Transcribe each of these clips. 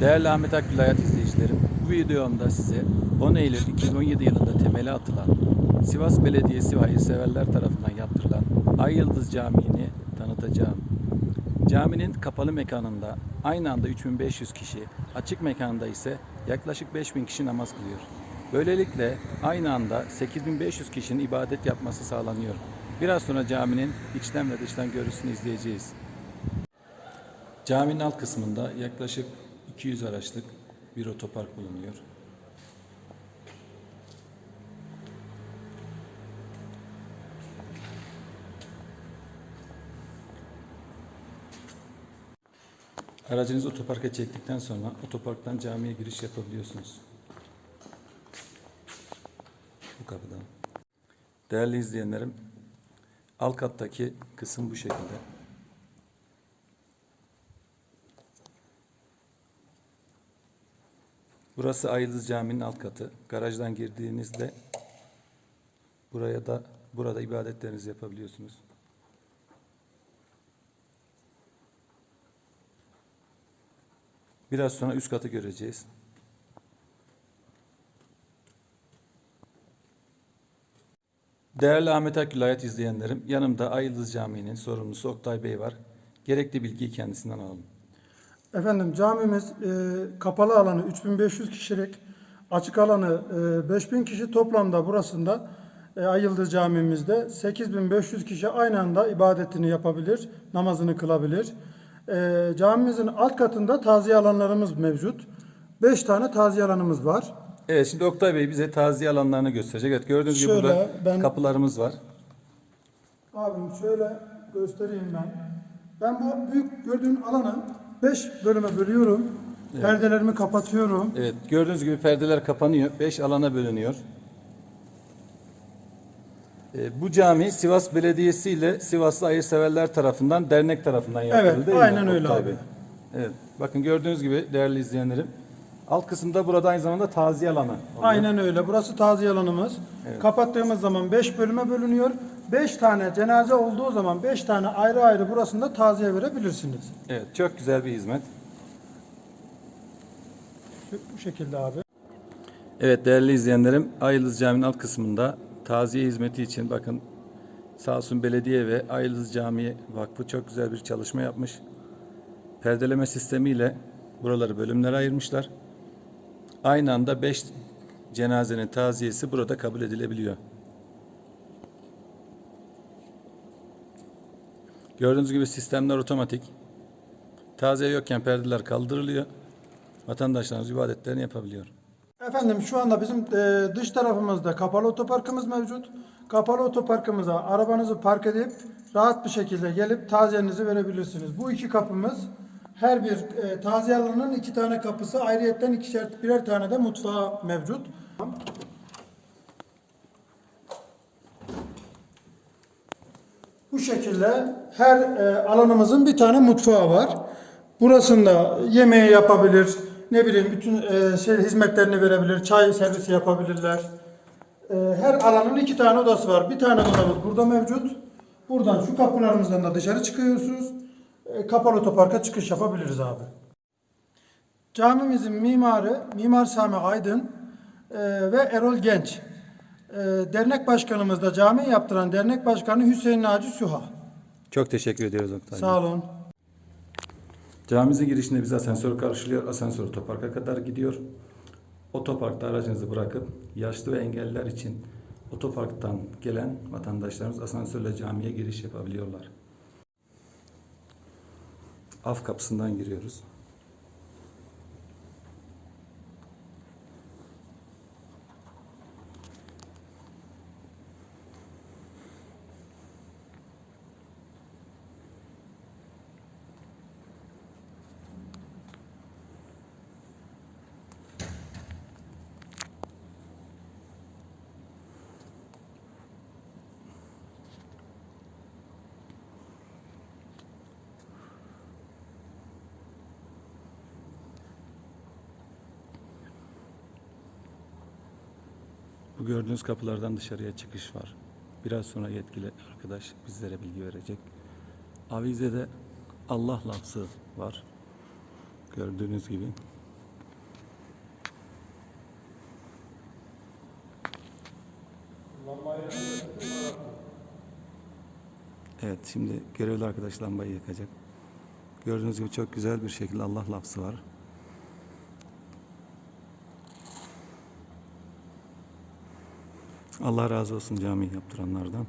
Değerli Ahmet Akgül Hayat izleyicilerim, bu videomda size 10 Eylül 2017 yılında temeli atılan Sivas Belediyesi ve hayırseverler tarafından yaptırılan Ay Yıldız Camii'ni tanıtacağım. Caminin kapalı mekanında aynı anda 3500 kişi, açık mekanda ise yaklaşık 5000 kişi namaz kılıyor. Böylelikle aynı anda 8500 kişinin ibadet yapması sağlanıyor. Biraz sonra caminin içten ve dıştan görüntüsünü izleyeceğiz. Caminin alt kısmında yaklaşık 200 araçlık bir otopark bulunuyor. Aracınızı otoparka çektikten sonra otoparktan camiye giriş yapabiliyorsunuz. Bu kapıdan. Değerli izleyenlerim, alt kattaki kısım bu şekilde. Burası Ayıldız Camii'nin alt katı. Garajdan girdiğinizde buraya da burada ibadetlerinizi yapabiliyorsunuz. Biraz sonra üst katı göreceğiz. Değerli Ahmet Akgül Hayat izleyenlerim, yanımda Ayıldız Camii'nin sorumlusu Oktay Bey var. Gerekli bilgiyi kendisinden alalım. Efendim camimiz e, kapalı alanı 3500 kişilik, açık alanı e, 5000 kişi toplamda burasında e, Ay Yıldız camimizde 8500 kişi aynı anda ibadetini yapabilir, namazını kılabilir. E, camimizin alt katında taziye alanlarımız mevcut. 5 tane taziye alanımız var. Evet, şimdi Oktay Bey bize taziye alanlarını gösterecek. Evet, gördüğünüz gibi Şöyle, burada ben- kapılarımız var. Abim şöyle göstereyim ben. Ben bu büyük gördüğün alanı 5 bölüme bölüyorum. Perdelerimi kapatıyorum. Evet, gördüğünüz gibi perdeler kapanıyor. 5 alana bölünüyor. Ee, bu cami Sivas Belediyesi ile Sivaslı Hayırseverler tarafından, dernek tarafından yapıldı Evet, değil mi aynen öyle Oktay abi. Bey? Evet, bakın gördüğünüz gibi değerli izleyenlerim. Alt kısımda burada aynı zamanda taziye alanı. oluyor. Aynen öyle. Burası taziye alanımız. Kapattığımız zaman 5 bölüme bölünüyor. 5 tane cenaze olduğu zaman 5 tane ayrı ayrı burasında taziye verebilirsiniz. Evet, çok güzel bir hizmet. Bu şekilde abi. Evet değerli izleyenlerim, Ayıldız Camii'nin alt kısmında taziye hizmeti için bakın sağ olsun belediye ve Ayıldız Camii Vakfı çok güzel bir çalışma yapmış. Perdeleme sistemiyle buraları bölümlere ayırmışlar. Aynı anda 5 cenazenin taziyesi burada kabul edilebiliyor. Gördüğünüz gibi sistemler otomatik. Taziye yokken perdeler kaldırılıyor. Vatandaşlarımız ibadetlerini yapabiliyor. Efendim şu anda bizim e, dış tarafımızda kapalı otoparkımız mevcut. Kapalı otoparkımıza arabanızı park edip rahat bir şekilde gelip taziyenizi verebilirsiniz. Bu iki kapımız her bir e, taziye alanının iki tane kapısı ayrıyetten ikişer birer tane de mutfağı mevcut. Bu şekilde her e, alanımızın bir tane mutfağı var. Burasında yemeği yapabilir, ne bileyim bütün e, şey hizmetlerini verebilir, çay servisi yapabilirler. E, her alanın iki tane odası var. Bir tane odamız burada mevcut. Buradan şu kapılarımızdan da dışarı çıkıyorsunuz. E, kapalı otoparka çıkış yapabiliriz abi. Camimizin mimarı Mimar Sami Aydın e, ve Erol Genç. E, dernek başkanımız da cami yaptıran dernek başkanı Hüseyin Naci Süha. Çok teşekkür ediyoruz Oktay Bey. Sağ olun. Camimizin girişinde bize asansör karşılıyor. Asansör otoparka kadar gidiyor. Otoparkta aracınızı bırakıp yaşlı ve engelliler için otoparktan gelen vatandaşlarımız asansörle camiye giriş yapabiliyorlar. Af kapısından giriyoruz. Bu gördüğünüz kapılardan dışarıya çıkış var. Biraz sonra yetkili arkadaş bizlere bilgi verecek. Avize'de Allah lafzı var. Gördüğünüz gibi. Evet şimdi görevli arkadaş lambayı yakacak. Gördüğünüz gibi çok güzel bir şekilde Allah lafzı var. Allah razı olsun cami yaptıranlardan.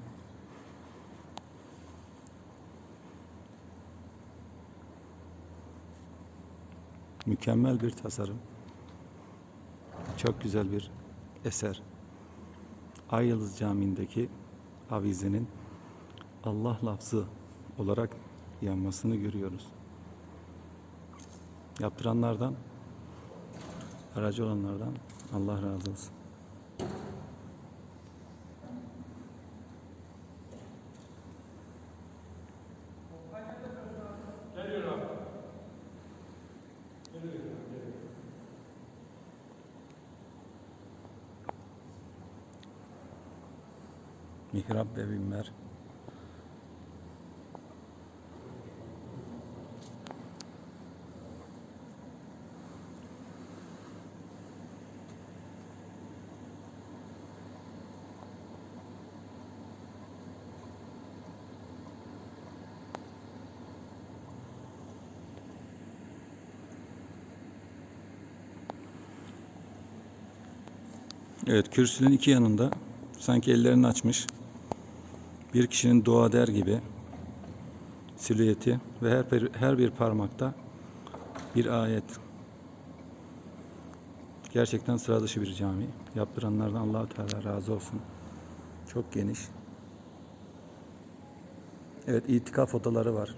Mükemmel bir tasarım. Çok güzel bir eser. Ay Yıldız Camii'ndeki avizenin Allah lafzı olarak yanmasını görüyoruz. Yaptıranlardan, aracı olanlardan Allah razı olsun. Mihrap ve minber. Evet, kürsünün iki yanında sanki ellerini açmış bir kişinin dua der gibi silüeti ve her bir, her bir parmakta bir ayet. Gerçekten sıra dışı bir cami. Yaptıranlardan Allahu Teala razı olsun. Çok geniş. Evet, itikaf odaları var.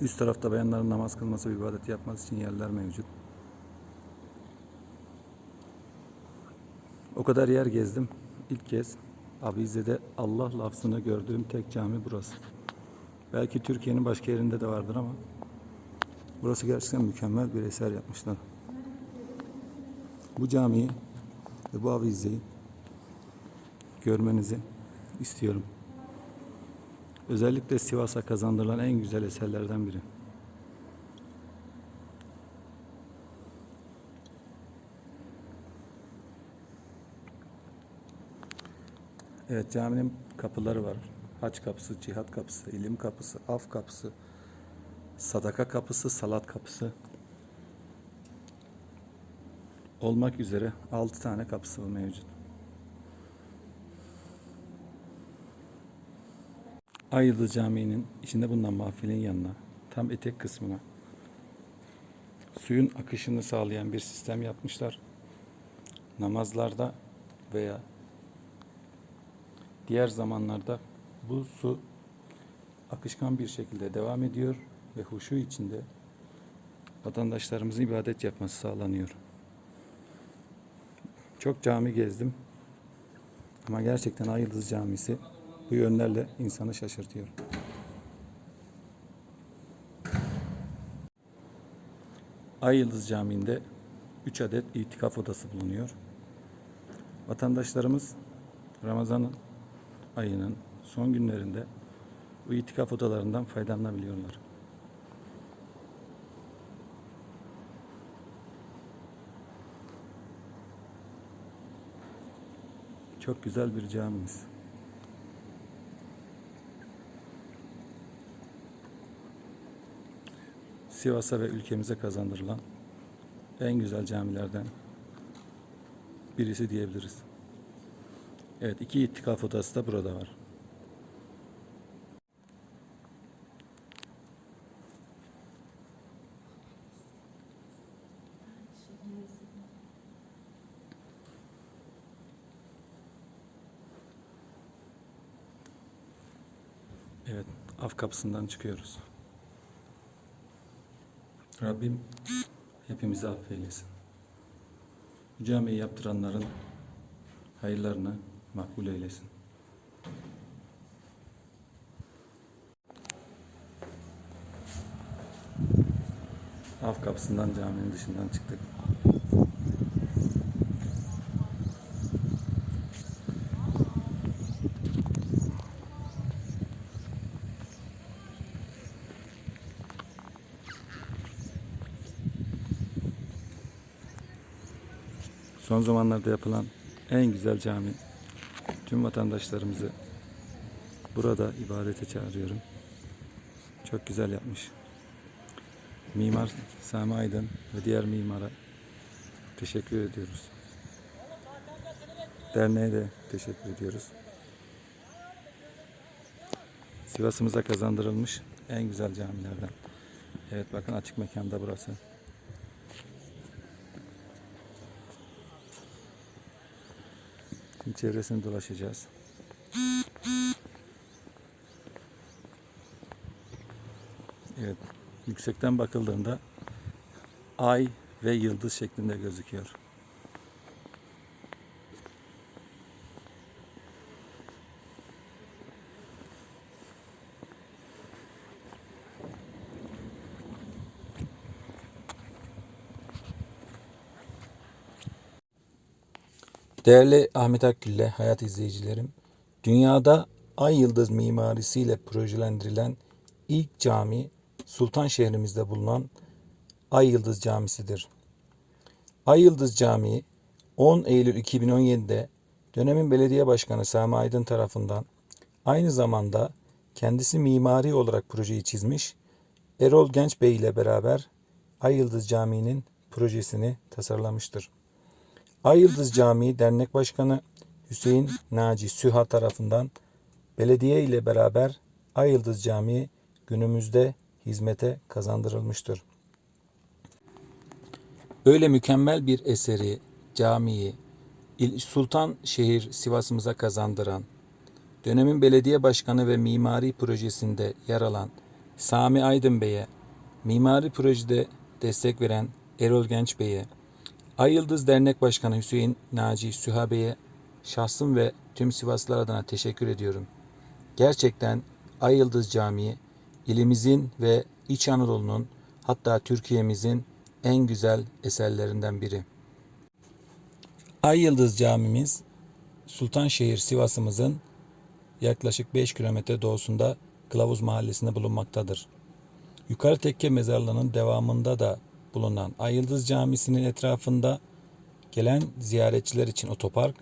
Üst tarafta bayanların namaz kılması, ibadet yapması için yerler mevcut. O kadar yer gezdim. İlk kez Abize'de Allah lafzını gördüğüm tek cami burası. Belki Türkiye'nin başka yerinde de vardır ama burası gerçekten mükemmel bir eser yapmışlar. Bu camiyi ve bu avizeyi görmenizi istiyorum. Özellikle Sivas'a kazandırılan en güzel eserlerden biri. Evet caminin kapıları var. Haç kapısı, cihat kapısı, ilim kapısı, af kapısı, sadaka kapısı, salat kapısı olmak üzere 6 tane kapısı mevcut. Ayılı Camii'nin içinde bulunan mahfilin yanına tam etek kısmına suyun akışını sağlayan bir sistem yapmışlar. Namazlarda veya Diğer zamanlarda bu su akışkan bir şekilde devam ediyor ve huşu içinde vatandaşlarımızın ibadet yapması sağlanıyor. Çok cami gezdim ama gerçekten Ay Yıldız Camisi bu yönlerle insanı şaşırtıyor. Ay Yıldız Camii'nde 3 adet itikaf odası bulunuyor. Vatandaşlarımız Ramazan'ın ayının son günlerinde bu itikaf odalarından faydalanabiliyorlar. Çok güzel bir camimiz. Sivas'a ve ülkemize kazandırılan en güzel camilerden birisi diyebiliriz. Evet iki itikaf odası da burada var. Evet af kapısından çıkıyoruz. Rabbim hepimizi affeylesin. Bu Camiyi yaptıranların hayırlarını makbul eylesin. Af kapısından caminin dışından çıktık. Son zamanlarda yapılan en güzel cami. Tüm vatandaşlarımızı burada ibadete çağırıyorum. Çok güzel yapmış. Mimar Sami Aydın ve diğer mimara teşekkür ediyoruz. Derneğe de teşekkür ediyoruz. Sivas'ımıza kazandırılmış en güzel camilerden. Evet bakın açık mekanda burası. Şimdi çevresini dolaşacağız. Evet, yüksekten bakıldığında ay ve yıldız şeklinde gözüküyor. Değerli Ahmet Akgül'le hayat izleyicilerim, dünyada ay yıldız mimarisiyle projelendirilen ilk cami Sultan şehrimizde bulunan Ay Yıldız Camisi'dir. Ay Yıldız Camii 10 Eylül 2017'de dönemin belediye başkanı Sami Aydın tarafından aynı zamanda kendisi mimari olarak projeyi çizmiş Erol Genç Bey ile beraber Ay Yıldız Camii'nin projesini tasarlamıştır. Ay Yıldız Camii Dernek Başkanı Hüseyin Naci Süha tarafından belediye ile beraber Ay Yıldız Camii günümüzde hizmete kazandırılmıştır. Öyle mükemmel bir eseri, camiyi, Sultan şehir Sivas'ımıza kazandıran, dönemin belediye başkanı ve mimari projesinde yer alan Sami Aydın Bey'e, mimari projede destek veren Erol Genç Bey'e, Ay Yıldız Dernek Başkanı Hüseyin Naci Süha Bey'e şahsım ve tüm Sivaslılar adına teşekkür ediyorum. Gerçekten Ay Yıldız Camii ilimizin ve İç Anadolu'nun hatta Türkiye'mizin en güzel eserlerinden biri. Ay Yıldız Camimiz Sultanşehir Sivas'ımızın yaklaşık 5 kilometre doğusunda Kılavuz Mahallesi'nde bulunmaktadır. Yukarı Tekke Mezarlığı'nın devamında da bulunan Ay Yıldız Camisi'nin etrafında gelen ziyaretçiler için otopark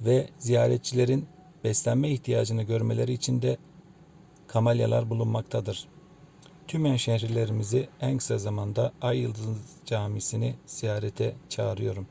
ve ziyaretçilerin beslenme ihtiyacını görmeleri için de kamelyalar bulunmaktadır. Tüm hemşehrilerimizi en kısa zamanda Ay Yıldız Camisi'ni ziyarete çağırıyorum.